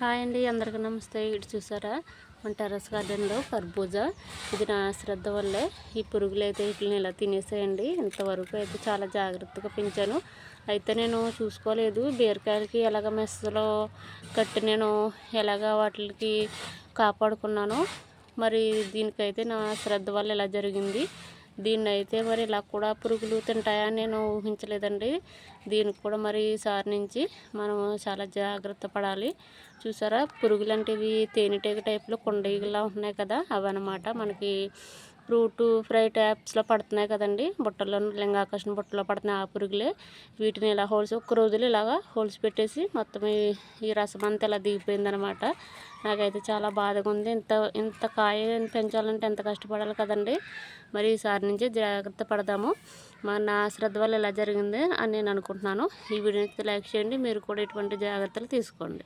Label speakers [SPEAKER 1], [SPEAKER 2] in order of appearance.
[SPEAKER 1] Hi అండి అందరికీ నమస్తే. ఇటు చూసారా? మన టెర్రస్ గార్డెన్లో కర్బూజా. ఇది నా శ్రద్ధ వల్లే ఈ పురుగులు అయితే వీటిని ఇలా తినేసేయండి. ఇంతవరకు అయితే చాలా జాగ్రత్తగా పెంచాను. అయితే నేను చూసుకోలేదు. బీరకాయలకి ఎలాగ మెస్సులో కట్టి నేను ఎలాగ వాటికి కాపాడుకున్నాను మరి దీనికైతే నా శ్రద్ధ వల్ల ఇలా జరిగింది. దీన్ని అయితే మరి ఇలా కూడా పురుగులు తింటాయని నేను ఊహించలేదండి. దీనికి కూడా మరి సార్ నుంచి మనం చాలా జాగ్రత్త పడాలి. చూసారా? పురుగులు అంటే ఇవి తేనెటీగ టైప్లో కొండీగలా ఉన్నాయి కదా అవన్నమాట మనకి ఫ్రూట్ ఫ్రై ట్యాప్స్లో పడుతున్నాయి కదండి. బుట్టలో లింగాకర్షణ బుట్టలో పడుతున్నాయి ఆ పురుగులే. వీటిని ఇలా హోల్స్ ఒక్క రోజులు ఇలాగా హోల్స్ పెట్టేసి మొత్తం ఈ రసం అంతా ఇలా దిగిపోయిందనమాట. నాకైతే చాలా బాధగా ఉంది. ఇంత ఇంత కాయ పెంచాలంటే ఎంత కష్టపడాలి కదండి. మరి ఈసారి నుంచి జాగ్రత్త పడదాము. మా నా శ్రద్ధ వల్ల ఇలా జరిగింది అని నేను అనుకుంటున్నాను. ఈ వీడియోని లైక్ చేయండి. మీరు కూడా ఇటువంటి జాగ్రత్తలు తీసుకోండి.